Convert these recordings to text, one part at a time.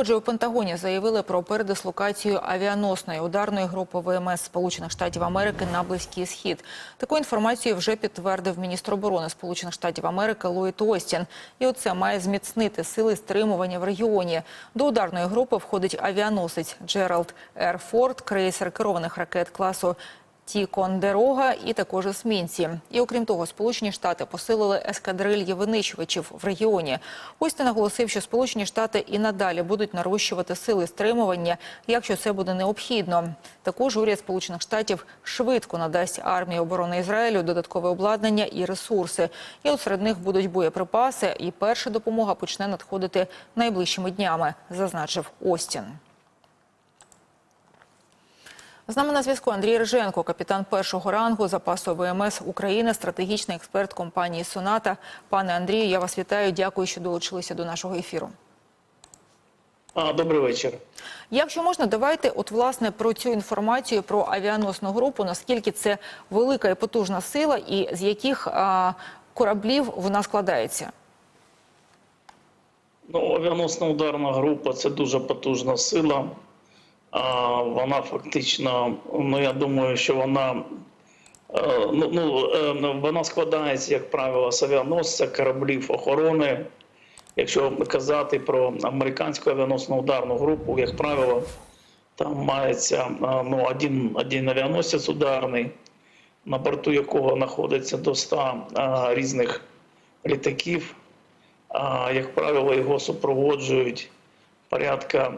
Отже, у Пентагоні заявили про передислокацію авіаносної ударної групи ВМС Сполучених Штатів Америки на близький схід. Таку інформацію вже підтвердив міністр оборони Сполучених Штатів Америки Ллойд Остін. І оце має зміцнити сили стримування в регіоні. До ударної групи входить авіаносець Джеральд Р. Форд, крейсер керованих ракет класу Тікондерога і також есмінці. І окрім того, Сполучені Штати посилили ескадрильї винищувачів в регіоні. Ти наголосив, що Сполучені Штати і надалі будуть нарощувати сили стримування, якщо це буде необхідно. Також уряд Сполучених Штатів швидко надасть армії оборони Ізраїлю додаткове обладнання і ресурси. І от серед них будуть боєприпаси. І перша допомога почне надходити найближчими днями, зазначив Остін. З нами на зв'язку Андрій Риженко, капітан першого рангу запасу ВМС України, стратегічний експерт компанії Соната. Пане Андрію, я вас вітаю. Дякую, що долучилися до нашого ефіру. А, добрий вечір. Якщо можна, давайте от власне про цю інформацію про авіаносну групу. Наскільки це велика і потужна сила, і з яких а, кораблів вона складається? Ну, авіаносна ударна група це дуже потужна сила. Вона фактично, ну я думаю, що вона е, ну, ну, е, вона складається, як правило, з авіаносця, кораблів охорони. Якщо казати про американську авіаносну ударну групу, як правило, там мається е, ну, один, один авіаносець ударний, на борту якого знаходиться до 100 е, різних літаків. А, Як правило, його супроводжують порядка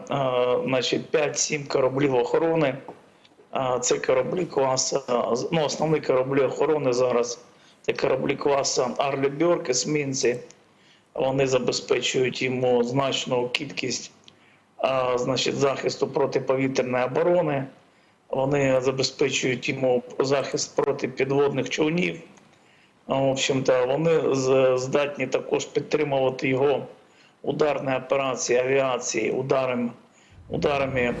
значить, 5-7 кораблів охорони. Це кораблі класу, ну, основні кораблі охорони зараз. Це кораблі класу Арлі Бьорк, есмінці. Вони забезпечують йому значну кількість а, значить, захисту протиповітряної оборони. Вони забезпечують йому захист проти підводних човнів. В общем-то, вони здатні також підтримувати його ударні операції авіації, ударами, ударами е,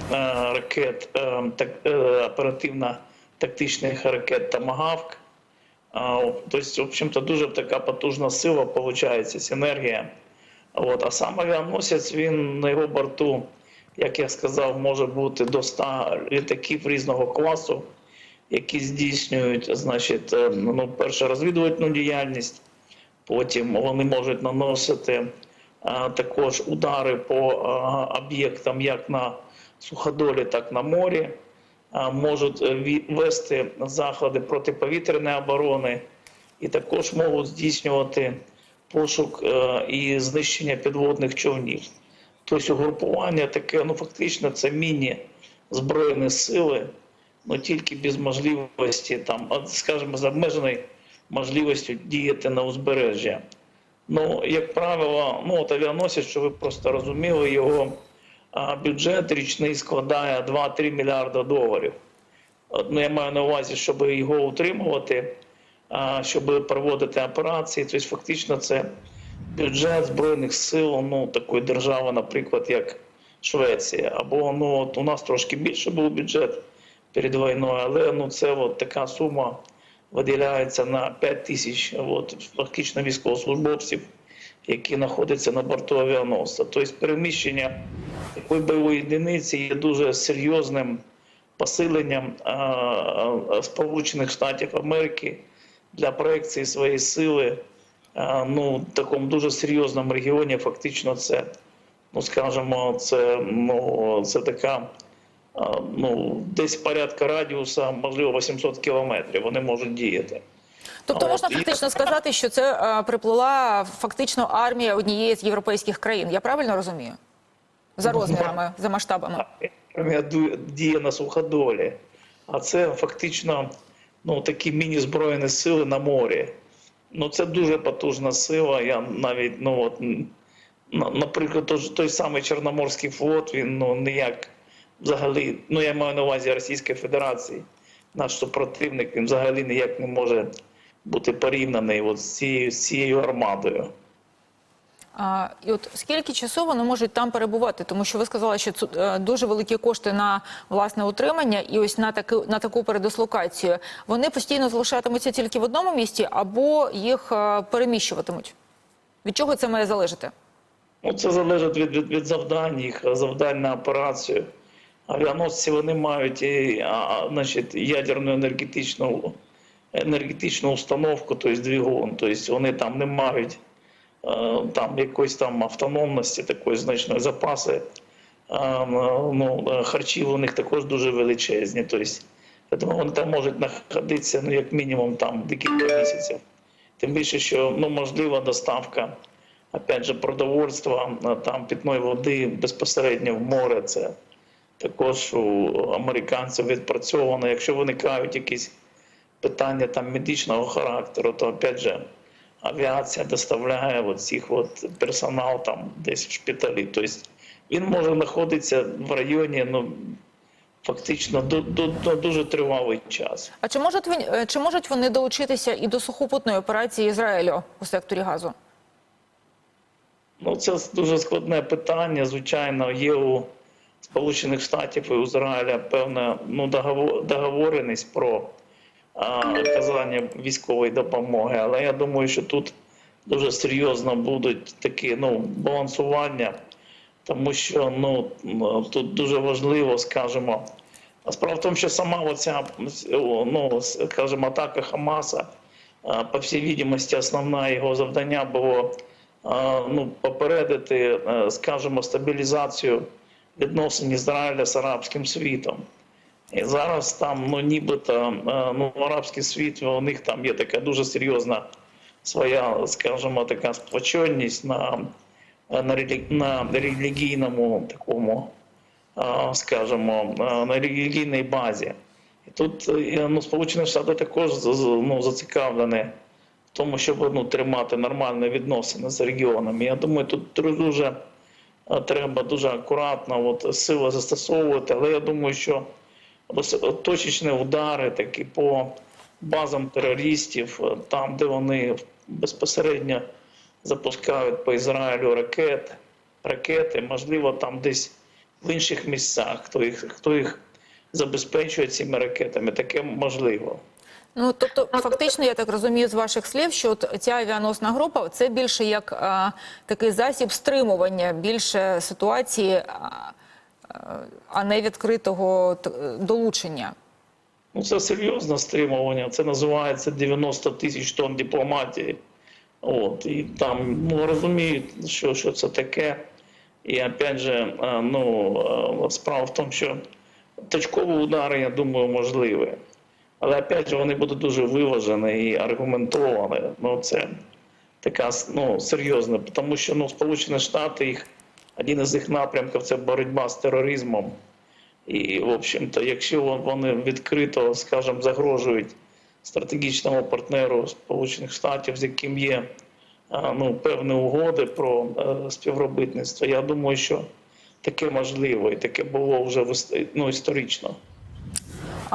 ракет, е, так, е, оперативно-тактичних ракет Томагавк. А, Тобто, в общем-то, дуже така потужна сила, виходить, синергія. От. А сам авіаносець, він на його борту, як я сказав, може бути до 100 літаків різного класу які здійснюють, значить, ну, перше розвідувальну діяльність, потім вони можуть наносити також удари по об'єктам як на суходолі, так і на морі, можуть е, вести заходи протиповітряної оборони і також можуть здійснювати пошук е, і знищення підводних човнів. Тобто угрупування таке, ну фактично, це міні-збройні сили ну тільки без можливості там, скажімо, з обмеженою можливістю діяти на узбережжя. Ну, як правило, ну от авіаносець, що ви просто розуміли, його бюджет річний складає 2-3 мільярда доларів. Ну, я маю на увазі, щоб його утримувати, щоб проводити операції. Тобто, фактично, це бюджет Збройних сил ну, такої держави, наприклад, як Швеція. Або ну, от у нас трошки більше був бюджет перед війною, але ну, це от така сума виділяється на 5 тисяч от, фактично військовослужбовців, які знаходяться на борту авіаносця. Тобто переміщення такої бойової одиниці є дуже серйозним посиленням Сполучених Штатів Америки для проекції своєї сили ну, в такому дуже серйозному регіоні. Фактично, це, ну скажімо, це, ну, це така ну, десь порядка радіуса, можливо, 800 кілометрів вони можуть діяти. Тобто можна фактично сказати, що це е, приплила фактично армія однієї з європейських країн. Я правильно розумію? За розмірами, за масштабами. Армія діє на суходолі, а це фактично ну, такі міні-збройні сили на морі. Ну, це дуже потужна сила. Я навіть, ну от, наприклад, той, той самий Чорноморський флот, він ну, ніяк взагалі, ну я маю на увазі Російської Федерації, наш супротивник, він взагалі ніяк не може бути порівняний от з цією, з цією армадою. А, і от скільки часу вони можуть там перебувати? Тому що ви сказали, що це дуже великі кошти на власне утримання, і ось на таку на таку передислокацію. Вони постійно залишатимуться тільки в одному місці, або їх е, переміщуватимуть. Від чого це має залежати? Ну, це залежить від, від, від завдань їх, завдань на операцію. Авіаносці вони мають і, а, значить, ядерну енергетичну, енергетичну установку, тобто двигун. Тобто вони там не мають е, там якоїсь там автономності, такої значної запаси. Е, ну, е, харчів у них також дуже величезні. Тобто, вони там можуть знаходитися ну, як мінімум там декілька місяців. Тим більше, що ну, можлива доставка опять же, продовольства, там питної води безпосередньо в море. Це також у американців відпрацьовано. Якщо виникають якісь питання там медичного характеру, то опять же авіація доставляє от цих от персонал там десь в шпиталі. Тобто він може знаходитися в районі, ну фактично до, до, до дуже тривалий час. А чи можуть він- е, чи можуть вони долучитися і до сухопутної операції Ізраїлю у секторі газу? Ну, це дуже складне питання. Звичайно, є у Сполучених Штатів і Ізраїля певна ну, договореність про а, оказання військової допомоги. Але я думаю, що тут дуже серйозно будуть такі ну, балансування, тому що ну, тут дуже важливо, скажімо, справа в тому, що сама оця ну, скажімо, атака Хамаса, по всій відомості, основне його завдання було ну, попередити, е, скажімо, стабілізацію відносин Ізраїля з арабським світом. І зараз там, ну нібито, е, ну, арабський світ, у них там є така дуже серйозна своя, скажімо, така сплоченість на, на, релі- на релігійному такому, а, скажімо, на релігійній базі. І тут е, ну, Сполучені Штати також ну, зацікавлені в тому, щоб ну, тримати нормальні відносини з регіонами. Я думаю, тут дуже е, треба дуже акуратно от, сили застосовувати, але я думаю, що точечні удари такі по базам терористів, е, там, де вони безпосередньо запускають по Ізраїлю ракети, ракети, можливо, там десь в інших місцях, хто їх, хто їх забезпечує цими ракетами, таке можливо. Ну тобто, фактично, я так розумію з ваших слів, що от ця авіаносна група це більше як а, такий засіб стримування, більше ситуації, а, а, не відкритого долучення. Ну, це серйозне стримування. Це називається 90 тисяч тонн дипломатії. От, і там ну, розуміють, що, що це таке. І опять же, е, ну, е, справа в тому, що точкові удари, я думаю, можливі. Але опять же, вони будуть дуже виважені і аргументовані. Ну, це така ну, серйозна, тому що ну, Сполучені Штати, їх, один із їх напрямків це боротьба з тероризмом. І, в общем-то, якщо вони відкрито, скажімо, загрожують стратегічному партнеру Сполучених Штатів, з яким є ну, певні угоди про е, співробітництво, я думаю, що таке можливо, і таке було вже ну, історично.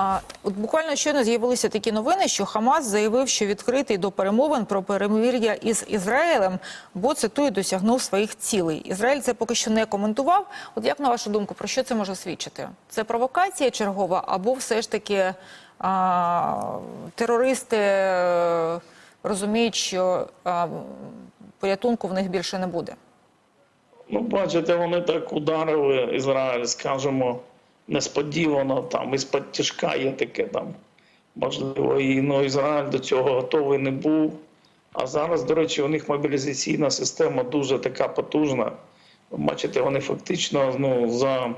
А от буквально щойно з'явилися такі новини, що Хамас заявив, що відкритий до перемовин про перемир'я із Ізраїлем, бо цитую, досягнув своїх цілей. Ізраїль це поки що не коментував. От як на вашу думку, про що це може свідчити? Це провокація чергова, або все ж таки а, терористи е, розуміють, що а, порятунку в них більше не буде? Ну, бачите, вони так ударили Ізраїль, скажімо, несподівано, там із-під тяжка є таке там. Можливо, і ну, Ізраїль до цього готовий не був. А зараз, до речі, у них мобілізаційна система дуже така потужна. Бачите, вони фактично ну, за,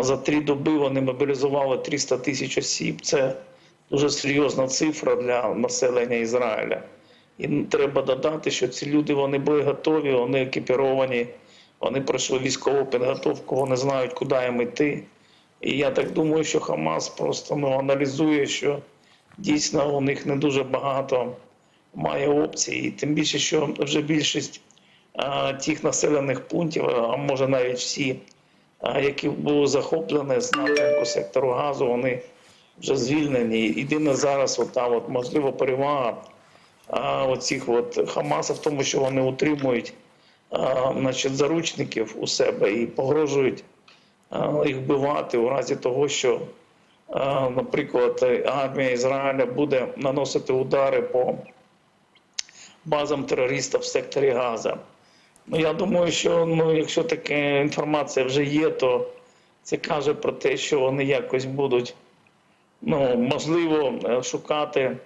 за три доби вони мобілізували 300 тисяч осіб. Це дуже серйозна цифра для населення Ізраїля. І треба додати, що ці люди вони були готові, вони екіпіровані, вони пройшли військову підготовку, вони знають, куди їм йти. І я так думаю, що Хамас просто ну, аналізує, що дійсно у них не дуже багато має опцій. І тим більше, що вже більшість а, тих населених пунктів, а може навіть всі, а, які були захоплені з напрямку сектору газу, вони вже звільнені. Єдине зараз, от, та, от, можливо, перевага а, оцих от Хамаса в тому, що вони утримують а, значить, заручників у себе і погрожують їх вбивати у разі того, що, наприклад, армія Ізраїля буде наносити удари по базам терористів в секторі Газа. Ну я думаю, що ну, якщо така інформація вже є, то це каже про те, що вони якось будуть, ну, можливо, е, шукати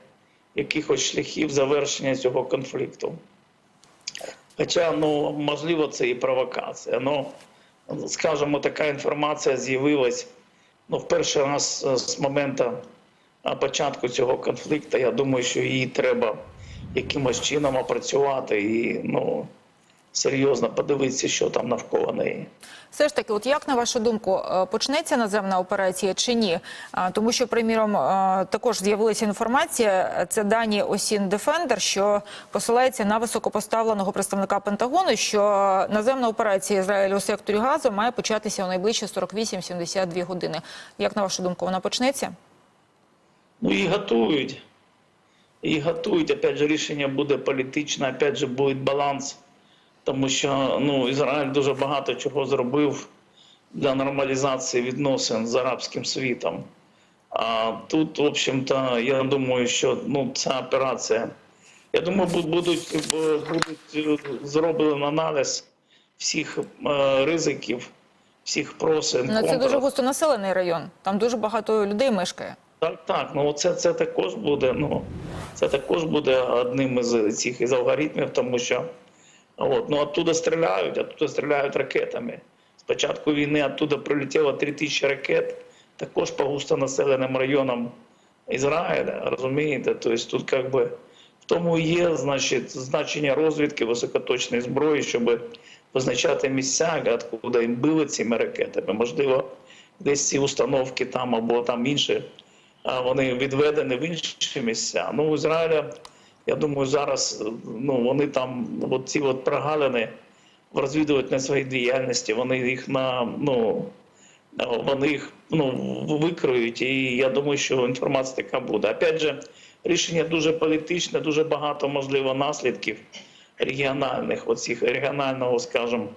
якихось шляхів завершення цього конфлікту. Хоча, ну, можливо, це і провокація. Ну, скажімо, така інформація з'явилась ну, вперше у раз е, з моменту початку цього конфлікту. Я думаю, що її треба якимось чином опрацювати і ну, серйозно подивитися, що там навколо неї. Все ж таки, от як на вашу думку, е, почнеться наземна операція чи ні? Тому що, приміром, е, також з'явилася інформація. е, Це дані Осін Дефендер, що посилається на високопоставленого представника Пентагону, що наземна операція Ізраїлю у секторі Газу має початися у найближчі 48-72 години. Як на вашу думку, вона почнеться? Ну і готують. І готують. Опять же, рішення буде політичне, опять же, буде баланс. Тому що ну, Ізраїль дуже багато чого зробив для нормалізації відносин з арабським світом. А тут, в общем-то, я думаю, що ну, ця операція. Я думаю, будуть, будуть е, зроблений аналіз всіх е, ризиків, всіх просин. Ну, це дуже густонаселений район. Там дуже багато людей мешкає. Так, так. Ну це, це також буде. Ну це також буде одним із цих із алгоритмів, тому що от, ну оттуда стріляють, оттуда стріляють ракетами. З початку війни оттуда прилетіло 3 тисячі ракет, також по густонаселеним районам Ізраїля. Розумієте? Тобто тут як би в тому є значить, значення розвідки високоточної зброї, щоб позначати місця, откуда їм били цими ракетами. Можливо, десь ці установки там або там інші вони відведені в інші місця. Ну, Ізраїля, я думаю, зараз ну, вони там, от ці от прогалини в розвідувальній своїй діяльності, вони їх на ну. Вони їх ну, викриють, і я думаю, що інформація така буде. Опять же, рішення дуже політичне, дуже багато можливо наслідків регіональних, оцих регіонального, скажімо,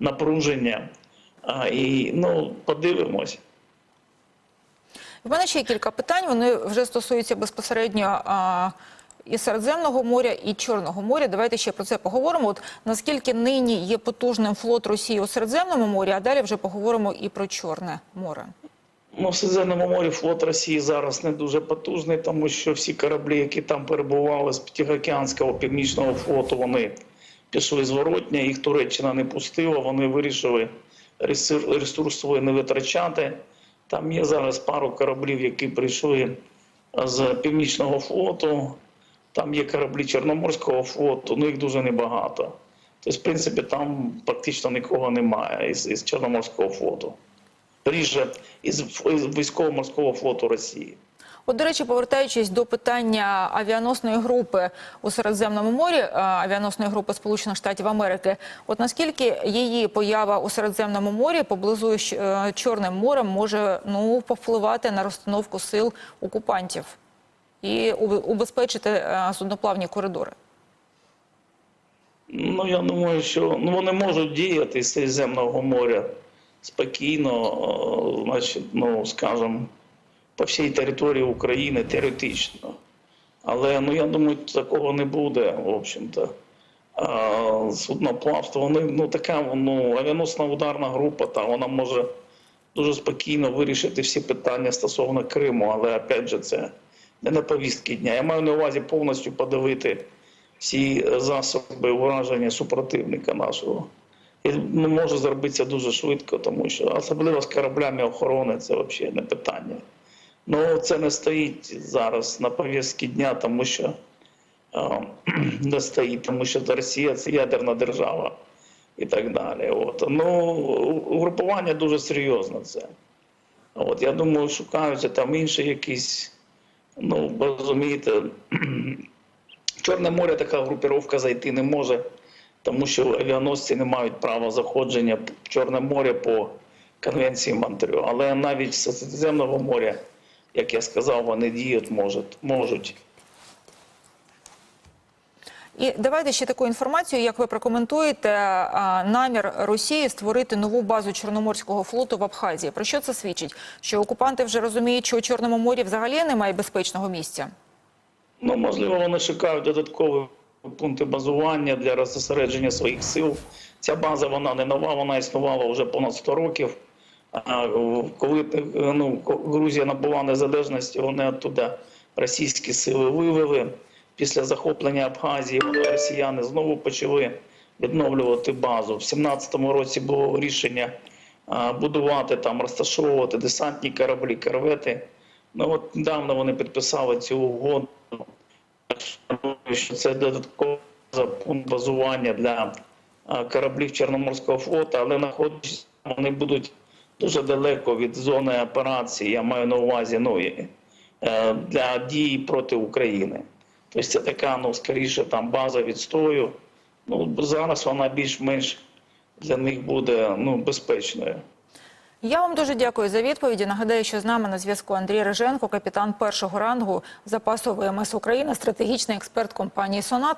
напруження. А, і ну, подивимось. В мене ще кілька питань. Вони вже стосуються безпосередньо а, і Середземного моря, і Чорного моря. Давайте ще про це поговоримо. От наскільки нині є потужним флот Росії у Середземному морі, а далі вже поговоримо і про Чорне море. Ну, в Середземному морі флот Росії зараз не дуже потужний, тому що всі кораблі, які там перебували з Тихоокеанського північного флоту, вони пішли зворотня, їх Туреччина не пустила, вони вирішили ресур- ресурс свій не витрачати. Там є зараз пару кораблів, які прийшли з північного флоту. Там є кораблі Чорноморського флоту, ну їх дуже небагато. Тобто, в принципі, там практично нікого немає із, із Чорноморського флоту. Ріже із, із військово-морського флоту Росії. От, до речі, повертаючись до питання авіаносної групи у Середземному морі, авіаносної групи Сполучених Штатів Америки, от наскільки її поява у Середземному морі поблизу е, Чорним морем може ну повпливати на розстановку сил окупантів і убезпечити е, судноплавні коридори? Ну, я думаю, що ну, вони можуть діяти з Середземного моря спокійно, е, значить, ну, скажімо, по всій території України теоретично. Але ну, я думаю, такого не буде, в общем-то. Судноплавство, вони ну, така ну, авіаносна ударна група, та вона може дуже спокійно вирішити всі питання стосовно Криму, але опять же це не на повістки дня. Я маю на увазі повністю подавити всі е, засоби ураження супротивника нашого. І може зробитися дуже швидко, тому що особливо з кораблями охорони це взагалі не питання. Ну це не стоїть зараз на повістки дня, тому що е, не стоїть, тому що Росія це ядерна держава і так далі. От. Ну, угрупування дуже серйозне це. От, я думаю, шукаються там інші якісь, ну, розумієте, Чорне море така групіровка зайти не може, тому що авіаносці не мають права заходження в Чорне море по конвенції Монтрю. Але навіть з Середземного моря, як я сказав, вони діють можуть. можуть. І давайте ще таку інформацію, як ви прокоментуєте намір Росії створити нову базу Чорноморського флоту в Абхазії. Про що це свідчить? Що окупанти вже розуміють, що у Чорному морі взагалі немає безпечного місця? Ну, можливо, вони шукають додаткові пункти базування для розсередження своїх сил. Ця база вона не нова, вона існувала вже понад 100 років. Коли ну, Грузія набула незалежності, вони оттуда російські сили вивели. Після захоплення Абхазії росіяни знову почали відновлювати базу. В 17-му році було рішення будувати там, розташовувати десантні кораблі, корвети. Ну от недавно вони підписали цю угоду, що це додатково пункт базування для кораблів Чорноморського флоту, але знаходячись вони будуть дуже далеко від зони операції. Я маю на увазі ну, е, для дій проти України. Тобто це така, ну скоріше, там база відстою. Ну зараз вона більш-менш для них буде ну, безпечною. Я вам дуже дякую за відповіді. Нагадаю, що з нами на зв'язку Андрій Реженко, капітан першого рангу запасу ВМС України, стратегічний експерт компанії Сонат.